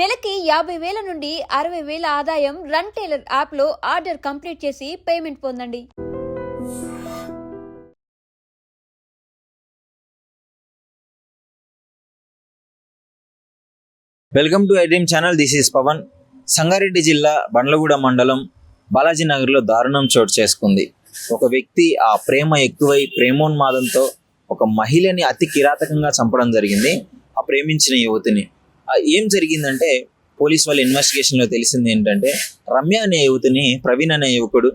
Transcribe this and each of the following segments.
నెలకి యాభై వేల నుండి అరవై వేల ఆదాయం రన్ టైలర్ యాప్లో ఆర్డర్ కంప్లీట్ చేసి పేమెంట్ పొందండి. Welcome to iDream channel this is Pavan. Sangareddy జిల్లా బండ్లగూడ మండలం బాలాజీ నగర్లో దారుణం చోటు చేసుకుంది. ఒక వ్యక్తి ఆ ప్రేమ ఎక్కువై ప్రేమోన్మాదంతో ఒక మహిళని అతి కిరాతకంగా చంపడం జరిగింది. ఆ ప్రేమించిన యువతిని ఏం జరిగిందంటే పోలీస్ వాళ్ళ ఇన్వెస్టిగేషన్లో తెలిసింది ఏంటంటే రమ్య అనే యువతిని ప్రవీణ్ అనే యువకుడు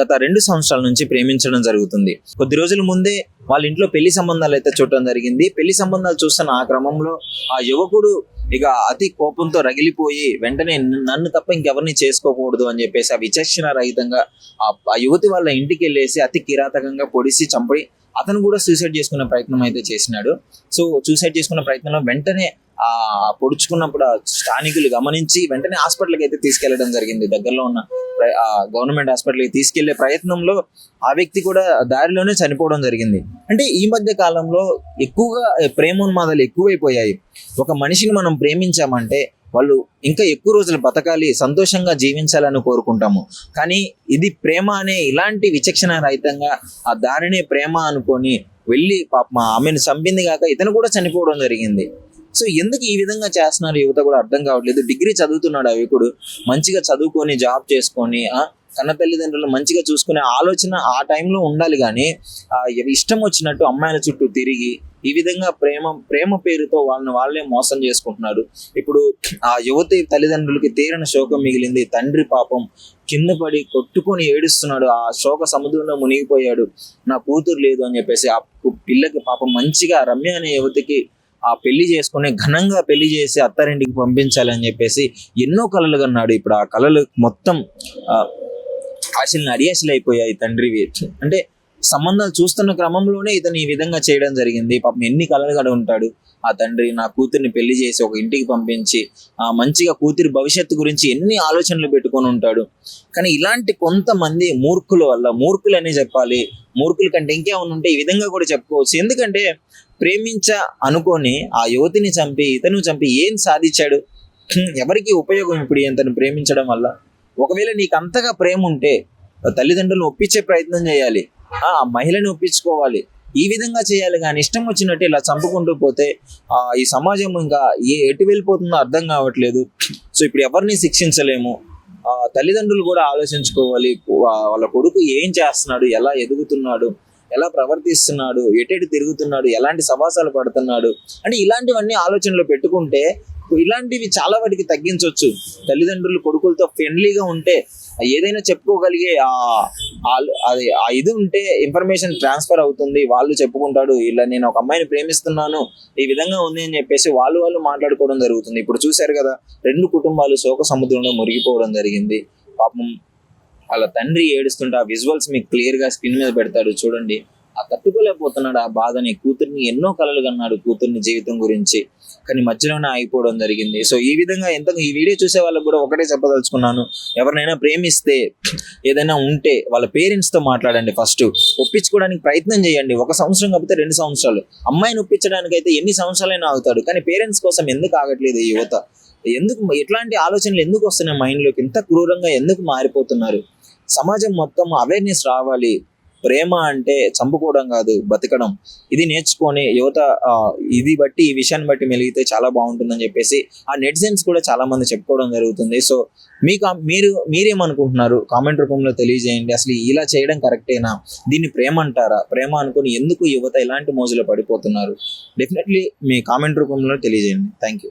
గత రెండు సంవత్సరాల నుంచి ప్రేమించడం జరుగుతుంది. కొద్ది రోజుల ముందే వాళ్ళ ఇంట్లో పెళ్ళి సంబంధాలు అయితే చూడటం జరిగింది. పెళ్ళి సంబంధాలు చూస్తున్న ఆ క్రమంలో ఆ యువకుడు ఇక అతి కోపంతో రగిలిపోయి వెంటనే నన్ను తప్ప ఇంకెవరిని చేసుకోకూడదు అని చెప్పేసి ఆ విచక్షణ రహితంగా ఆ యువతి వాళ్ళ ఇంటికి వెళ్ళేసి అతి కిరాతకంగా పొడిసి చంపి అతను కూడా సూసైడ్ చేసుకునే ప్రయత్నం అయితే చేసినాడు. సో సూసైడ్ చేసుకున్న ప్రయత్నంలో వెంటనే ఆ పొడుచుకున్నప్పుడు స్థానికులు గమనించి వెంటనే హాస్పిటల్కి అయితే తీసుకెళ్ళడం జరిగింది. దగ్గరలో ఉన్న ప్ర- గవర్నమెంట్ హాస్పిటల్కి తీసుకెళ్ళే ప్రయత్నంలో ఆ వ్యక్తి కూడా దారిలోనే చనిపోవడం జరిగింది. అంటే ఈ మధ్య కాలంలో ఎక్కువగా ప్రేమోన్మాదాలు ఎక్కువైపోయాయి. ఒక మనిషిని మనం ప్రేమించామంటే వాళ్ళు ఇంకా ఎక్కువ రోజులు బతకాలి సంతోషంగా జీవించాలని కోరుకుంటాము. కానీ ఇది ప్రేమ అనే ఇలాంటి విచక్షణ రహితంగా ఆ దారినే ప్రేమ అనుకొని వెళ్ళి పాప ఆమెను చంపింది కాక ఇతను కూడా చనిపోవడం జరిగింది. సో ఎందుకు ఈ విధంగా చేస్తున్నారు? యువత కూడా అర్థం కావట్లేదు. డిగ్రీ చదువుతున్నాడు అవికుడు మంచిగా చదువుకొని జాబ్ చేసుకొని కన్న తల్లిదండ్రులు మంచిగా చూసుకునే ఆలోచన ఆ టైంలో ఉండాలి కానీ ఆ ఇష్టం వచ్చినట్టు అమ్మాయిల చుట్టూ తిరిగి ఈ విధంగా ప్రేమ ప్రేమ పేరుతో వాళ్ళని వాళ్ళే మోసం చేసుకుంటున్నారు. ఇప్పుడు ఆ యువతి తల్లిదండ్రులకి తీరని శోకం మిగిలింది. తండ్రి పాపం కింద పడి కొట్టుకొని ఏడుస్తున్నాడు. ఆ శోక సముద్రంలో మునిగిపోయాడు. నా కూతురు లేదు అని చెప్పేసి ఆ పిల్లకి పాపం మంచిగా రమ్య అనే యువతికి ఆ పెళ్ళి చేసుకుని ఘనంగా పెళ్ళి చేసి అత్తారింటికి పంపించాలని చెప్పేసి ఎన్నో కళలు కన్నాడు. ఇప్పుడు ఆ కళలు మొత్తం ఆశలు ఆశల్ని అడియాశలు అయిపోయాయి తండ్రివి అంటే సంబంధాలు చూస్తున్న క్రమంలోనే ఇతను ఈ విధంగా చేయడం జరిగింది. పాపం ఎన్ని కలలు కడ ఉంటాడు. ఆ తండ్రి నా కూతుర్ని పెళ్ళి చేసి ఒక ఇంటికి పంపించి ఆ మంచిగా కూతురి భవిష్యత్తు గురించి ఎన్ని ఆలోచనలు పెట్టుకొని ఉంటాడు. కానీ ఇలాంటి కొంతమంది మూర్ఖుల వల్ల మూర్ఖులనే చెప్పాలి. మూర్ఖుల కంటే ఇంకేమైనా ఉంటే ఈ విధంగా కూడా చెప్పుకోవచ్చు. ఎందుకంటే ప్రేమించ అనుకొని ఆ యువతిని చంపి ఇతను చంపి ఏం సాధించాడు? ఎవరికి ఉపయోగం ఇప్పుడు ఇతను ప్రేమించడం వల్ల? ఒకవేళ నీకు అంతగా ప్రేమ ఉంటే తల్లిదండ్రులను ఒప్పించే ప్రయత్నం చేయాలి. ఆ మహిళని ఒప్పించుకోవాలి. ఈ విధంగా చేయాలి కానీ ఇష్టం వచ్చినట్టు ఇలా చంపుకుంటూ పోతే ఆ ఈ సమాజం ఇంకా ఏ ఎటు వెళ్ళిపోతుందో అర్థం కావట్లేదు. సో ఇప్పుడు ఎవరిని శిక్షించలేము? ఆ తల్లిదండ్రులు కూడా ఆలోచించుకోవాలి. వాళ్ళ కొడుకు ఏం చేస్తున్నాడు? ఎలా ఎదుగుతున్నాడు? ఎలా ప్రవర్తిస్తున్నాడు? ఎటెటు తిరుగుతున్నాడు? ఎలాంటి సవాసాలు పడుతున్నాడు? అంటే ఇలాంటివన్నీ ఆలోచనలు పెట్టుకుంటే ఇలాంటివి చాలా వాటికి తగ్గించవచ్చు. తల్లిదండ్రులు కొడుకులతో ఫ్రెండ్లీగా ఉంటే ఏదైనా చెప్పుకోగలిగే అది ఆ ఇది ఉంటే ఇన్ఫర్మేషన్ ట్రాన్స్ఫర్ అవుతుంది. వాళ్ళు చెప్పుకుంటాడు ఇలా నేను ఒక అమ్మాయిని ప్రేమిస్తున్నాను ఈ విధంగా ఉంది అని చెప్పేసి వాళ్ళు వాళ్ళు మాట్లాడుకోవడం జరుగుతుంది. ఇప్పుడు చూశారు కదా రెండు కుటుంబాలు శోక సముద్రంలో మురిగిపోవడం జరిగింది. పాపం వాళ్ళ తండ్రి ఏడుస్తుంటే ఆ విజువల్స్ మీకు క్లియర్గా స్క్రీన్ మీద పెడతాడు. చూడండి. ఆ తట్టుకోలేకపోతున్నాడు ఆ బాధని. కూతుర్ని ఎన్నో కలలు కన్నాడు కూతుర్ని జీవితం గురించి. కానీ మధ్యలోనే ఆగిపోవడం జరిగింది. సో ఈ విధంగా ఎంత ఈ వీడియో చూసే వాళ్ళకి కూడా ఒకటే చెప్పదలుచుకున్నాను. ఎవరినైనా ప్రేమిస్తే ఏదైనా ఉంటే వాళ్ళ పేరెంట్స్తో మాట్లాడండి ఫస్ట్ ఒప్పించుకోవడానికి ప్రయత్నం చేయండి. ఒక సంవత్సరం కాకపోతే రెండు సంవత్సరాలు. అమ్మాయిని ఒప్పించడానికి అయితే ఎన్ని సంవత్సరాలైనా ఆగుతాడు. కానీ పేరెంట్స్ కోసం ఎందుకు ఆగట్లేదు ఈ యువత? ఎందుకు ఎట్లాంటి ఆలోచనలు ఎందుకు వస్తున్నాయి మైండ్లోకి ఇంత క్రూరంగా ఎందుకు మారిపోతున్నారు? సమాజం మొత్తం అవేర్నెస్ రావాలి. ప్రేమ అంటే చంపుకోవడం కాదు బతకడం. ఇది నేర్చుకొని యువత ఇది బట్టి ఈ విషయాన్ని బట్టి మెలిగితే చాలా బాగుంటుందని చెప్పేసి ఆ నెటిజన్స్ కూడా చాలా మంది చెప్పుకోవడం జరుగుతుంది. సో మీకు మీరు మీరేమనుకుంటున్నారు? కామెంట్ రూపంలో తెలియజేయండి. అసలు ఇలా చేయడం కరెక్టేనా? దీన్ని ప్రేమ అంటారా? ప్రేమ అనుకుని ఎందుకు యువత ఇలాంటి మోజులో పడిపోతున్నారు? డెఫినెట్లీ మీ కామెంట్ రూపంలో తెలియజేయండి. Thank you